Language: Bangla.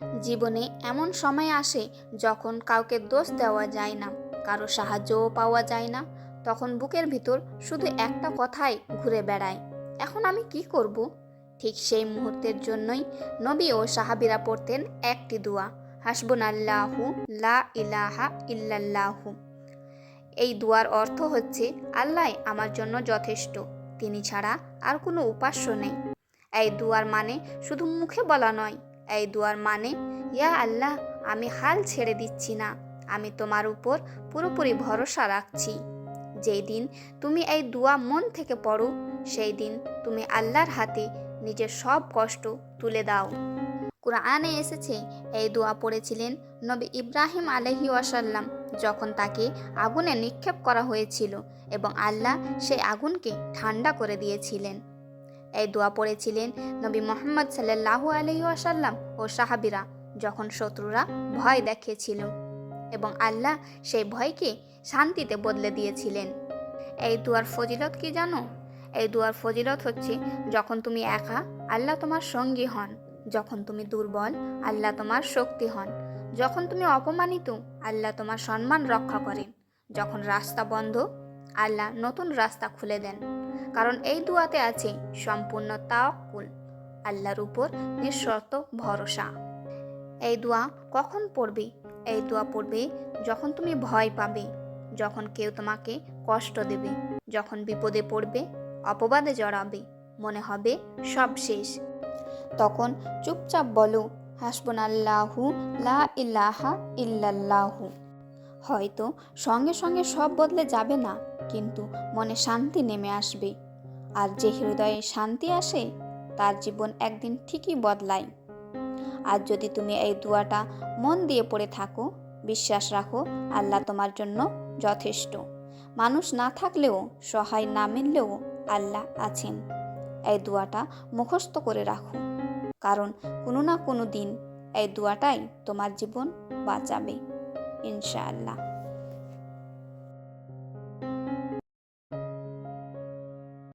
জীবনে এমন সময় আসে যখন কাউকে দোষ দেওয়া যায় না, কারও সাহায্যও পাওয়া যায় না। তখন বুকের ভিতর শুধু একটা কথাই ঘুরে বেড়ায়, এখন আমি কি করব? ঠিক সেই মুহূর্তের জন্যই নবী ও সাহাবিরা পড়তেন একটি দোয়া হাসবুন আল্লাহু লা ইলাহা ইল্লাল্লাহু। এই দুয়ার অর্থ হচ্ছে, আল্লাহ আমার জন্য যথেষ্ট, তিনি ছাড়া আর কোনো উপাস্য নেই। এই দুয়ার মানে শুধু মুখে বলা নয় এই দুয়ার মানে ইয়া আল্লাহ, আমি হাল ছেড়ে দিচ্ছি না। আমি তোমার উপর পুরোপুরি ভরসা রাখছি। যেই দিন তুমি এই দুয়া মন থেকে পড়ো, সেই দিন তুমি আল্লাহর হাতে নিজের সব কষ্ট তুলে দাও। কোরআনে এসেছে, এই দোয়া পড়েছিলেন নবী ইব্রাহিম আলহি ওয়াসাল্লাম, যখন তাকে আগুনে নিক্ষেপ করা হয়েছিল এবং আল্লাহ সেই আগুনকে ঠান্ডা করে দিয়েছিলেন। এই দোয়া পড়েছিলেন নবী মোহাম্মদ সাল্লাহু আলহি ওয়াসাল্লাম ও সাহাবিরা যখন শত্রুরা ভয় দেখিয়েছিল এবং আল্লাহ সেই ভয়কে শান্তিতে বদলে দিয়েছিলেন। এই দুয়ার ফজিলত কি জানো? এই দুয়ার ফজিলত হচ্ছে যখন তুমি একা আল্লাহ তোমার সঙ্গী হন, যখন তুমি দুর্বল আল্লাহ তোমার শক্তি হন, যখন তুমি অপমানিত আল্লাহ তোমার সম্মান রক্ষা করেন, যখন রাস্তা বন্ধ আল্লাহ নতুন রাস্তা খুলে দেন। কারণ এই দুয়াতে আছে সম্পূর্ণ তাওকুল আল্লাহর উপর নিঃশর্ত ভরসা। এই দোয়া কখন পড়বে? এই দোয়া পড়বে যখন তুমি ভয় পাবে, যখন কেউ তোমাকে কষ্ট দেবে, যখন বিপদে পড়বে, অপবাদে জড়াবে, মনে হবে সব শেষ। তখন চুপচাপ বলো হাসবন আল্লাহু লা ইলাহা ইল্লাল্লাহু। হয়তো সঙ্গে সঙ্গে সব বদলে যাবে না। কিন্তু মনে শান্তি নেমে আসবে। আর যে হৃদয়ে শান্তি আসে, তার জীবন একদিন ঠিকই বদলায়। আর যদি তুমি এই দুয়াটা মন দিয়ে পড়ে থাকো, বিশ্বাস রাখো, আল্লাহ তোমার জন্য যথেষ্ট। মানুষ না থাকলেও, সহায় না মিললেও আল্লাহ আছেন। এই দুয়াটা মুখস্থ করে রাখো। কারণ কোনো না কোনো দিন এই দুয়াটাই তোমার জীবন বাঁচাবে, ইনশাআল্লাহ।